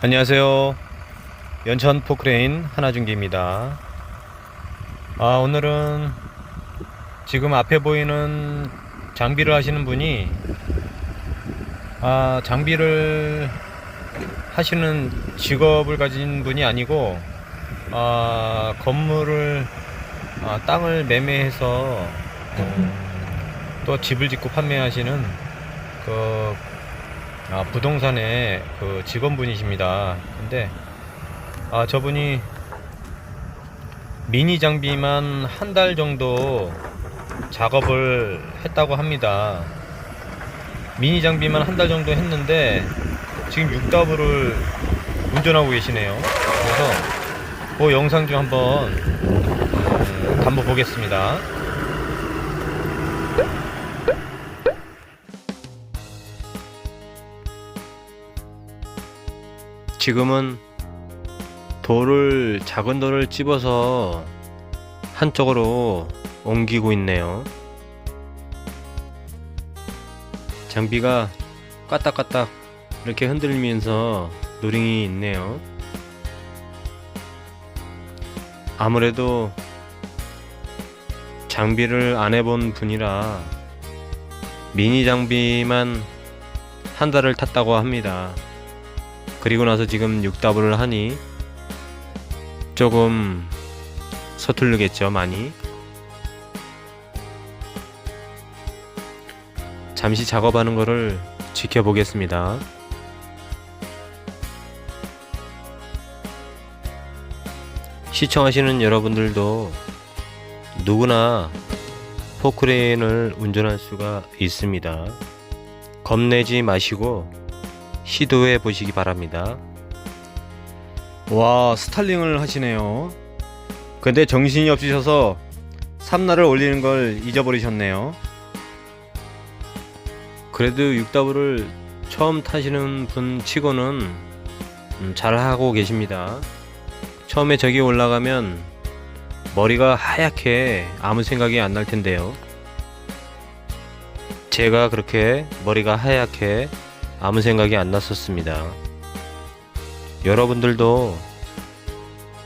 안녕하세요. 연천 포크레인 하나중기입니다. 아, 오늘은 지금 앞에 보이는 장비를 하시는 분이 아, 장비를 하시는 직업을 가진 분이 아니고 아, 건물을 아, 땅을 매매해서 음, 또 집을 짓고 판매하시는 그 아, 부동산의 그 직원분이십니다. 근데 아, 저분이 미니 장비만 한 달 정도 작업을 했다고 합니다. 미니 장비만 한 달 정도 했는데 지금 6W를 운전하고 계시네요. 그래서 그 영상 좀 한번 음, 담보 보겠습니다. 지금은 돌을 작은 돌을 집어서 한쪽으로 옮기고 있네요. 장비가 까딱까딱 이렇게 흔들리면서 노링이 있네요. 아무래도 장비를 안 해본 분이라 미니 장비만 한 달을 탔다고 합니다. 그리고 나서 지금 6W를 하니 조금 서툴르겠죠, 많이. 잠시 작업하는 거를 지켜보겠습니다. 시청하시는 여러분들도 누구나 포크레인을 운전할 수가 있습니다. 겁내지 마시고 시도해 보시기 바랍니다. 와, 스탈링을 하시네요. 근데 정신이 없으셔서 삼날을 올리는 걸 잊어버리셨네요. 그래도 6W를 처음 타시는 분 치고는 음, 잘하고 계십니다. 처음에 저기 올라가면 머리가 하얗게 아무 생각이 안 날 텐데요. 제가 그렇게 머리가 하얗게 아무 생각이 안 났었습니다. 여러분들도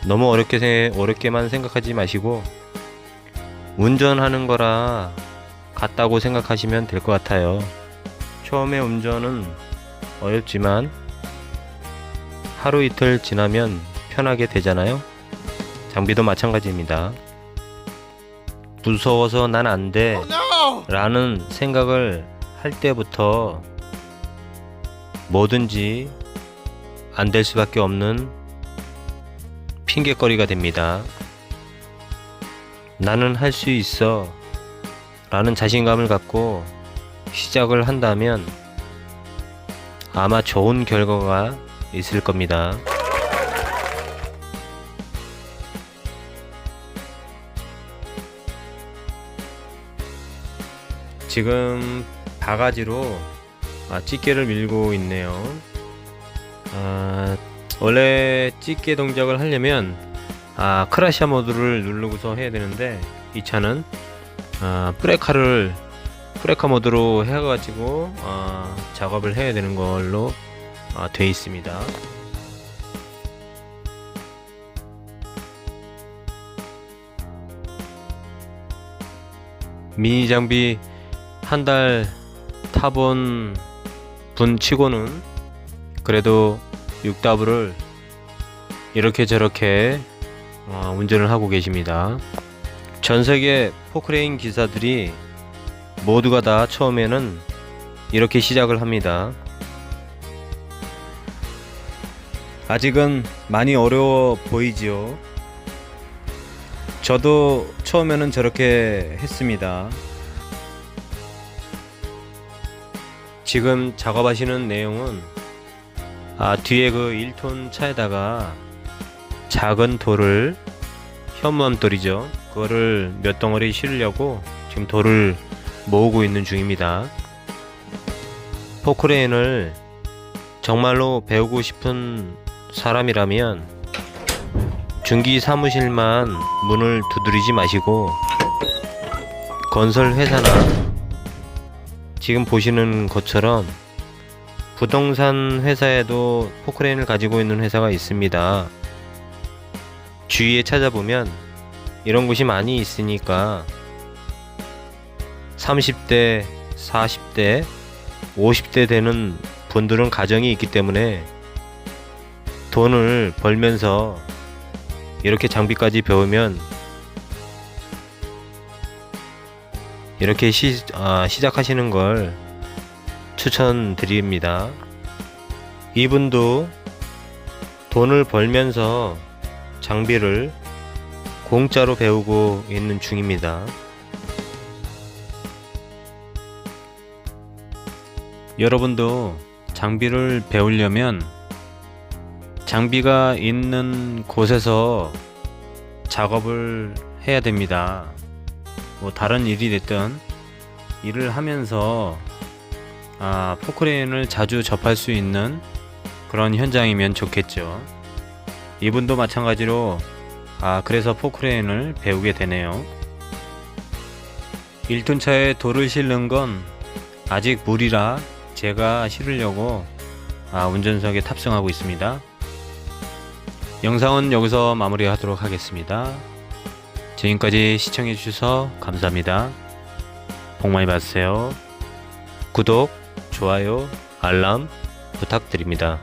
너무 어렵게 생- 어렵게만 생각하지 마시고 운전하는 거라 같다고 생각하시면 될 것 같아요. 처음에 운전은 어렵지만 하루 이틀 지나면 편하게 되잖아요. 장비도 마찬가지입니다. 무서워서 난 안 돼. 라는 생각을 할 때부터 뭐든지 안 될 수밖에 없는 핑계거리가 됩니다. 나는 할 수 있어. 라는 자신감을 갖고 시작을 한다면 아마 좋은 결과가 있을 겁니다. 지금 바가지로 아, 찌개를 밀고 있네요. 아, 원래 찌개 동작을 하려면 아, 크라시아 모드를 누르고서 해야 되는데 이 차는 아, 브레카를 브레카 모드로 해가지고 아, 작업을 해야 되는 걸로 아, 돼 있습니다. 미니 장비 한 달 타본 분 치고는 그래도 6W를 이렇게 저렇게 어, 운전을 하고 계십니다. 전 세계 포크레인 기사들이 모두가 다 처음에는 이렇게 시작을 합니다. 아직은 많이 어려워 보이지요. 저도 처음에는 저렇게 했습니다. 지금 작업하시는 내용은 아, 뒤에 그 1톤 차에다가 작은 돌을 현무암 돌이죠. 그거를 몇 덩어리 실으려고 지금 돌을 모으고 있는 중입니다. 포크레인을 정말로 배우고 싶은 사람이라면 중기 사무실만 문을 두드리지 마시고 건설 회사나 지금 보시는 것처럼 부동산 회사에도 포크레인을 가지고 있는 회사가 있습니다. 주위에 찾아보면 이런 곳이 많이 있으니까 30대, 40대, 50대 되는 분들은 가정이 있기 때문에 돈을 벌면서 이렇게 장비까지 배우면 이렇게 시, 아, 시작하시는 걸 추천드립니다. 이분도 돈을 벌면서 장비를 공짜로 배우고 있는 중입니다. 여러분도 장비를 배우려면 장비가 있는 곳에서 작업을 해야 됩니다. 뭐 다른 일이 됐든 일을 하면서 아, 포크레인을 자주 접할 수 있는 그런 현장이면 좋겠죠. 이분도 마찬가지로 아, 그래서 포크레인을 배우게 되네요. 1톤 차에 돌을 실는 건 아직 무리라 제가 실으려고 아, 운전석에 탑승하고 있습니다. 영상은 여기서 마무리하도록 하겠습니다. 지금까지 시청해주셔서 감사합니다. 복 많이 받으세요. 구독, 좋아요, 알람 부탁드립니다.